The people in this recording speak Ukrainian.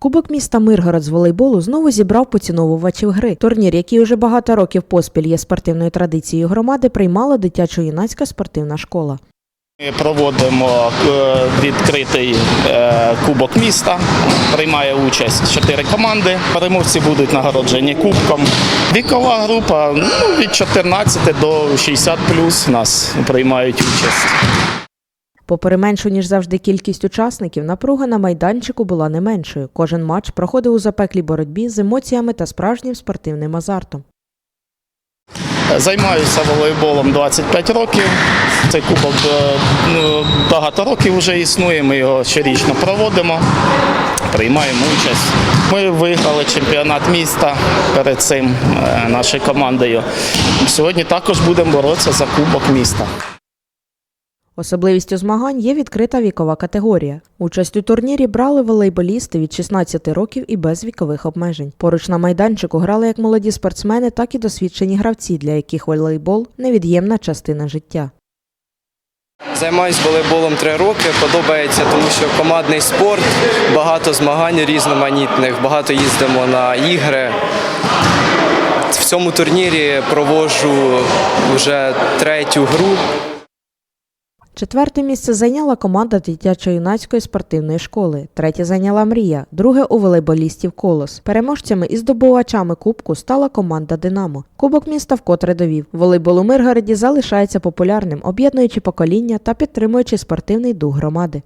Кубок міста Миргород з волейболу знову зібрав поціновувачів гри. Турнір, який уже багато років поспіль є спортивною традицією громади, приймала дитячо-юнацька спортивна школа. Ми проводимо е, відкритий е, кубок міста. Приймає участь чотири команди. Переможці будуть нагороджені кубком. Вікова група ну, від 14 до 60 плюс нас приймають участь. Попри меншу ніж завжди кількість учасників, напруга на майданчику була не меншою. Кожен матч проходив у запеклій боротьбі з емоціями та справжнім спортивним азартом. Займаюся волейболом 25 років. Цей кубок е, ну, багато років вже існує. Ми його щорічно проводимо, приймаємо участь. Ми виграли чемпіонат міста перед цим е, нашою командою. Сьогодні також будемо боротися за кубок міста. Особливістю змагань є відкрита вікова категорія. Участь у турнірі брали волейболісти від 16 років і без вікових обмежень. Поруч на майданчику грали як молоді спортсмени, так і досвідчені гравці, для яких волейбол невід'ємна частина життя. Займаюсь волейболом три роки. Подобається, тому що командний спорт, багато змагань різноманітних, багато їздимо на ігри. В цьому турнірі проводжу вже третю гру. Четверте місце зайняла команда дитячо-юнацької спортивної школи. Третє зайняла мрія, друге у волейболістів колос. Переможцями і здобувачами кубку стала команда Динамо. Кубок міста вкотре довів. Волейбол у Миргороді залишається популярним, об'єднуючи покоління та підтримуючи спортивний дух громади.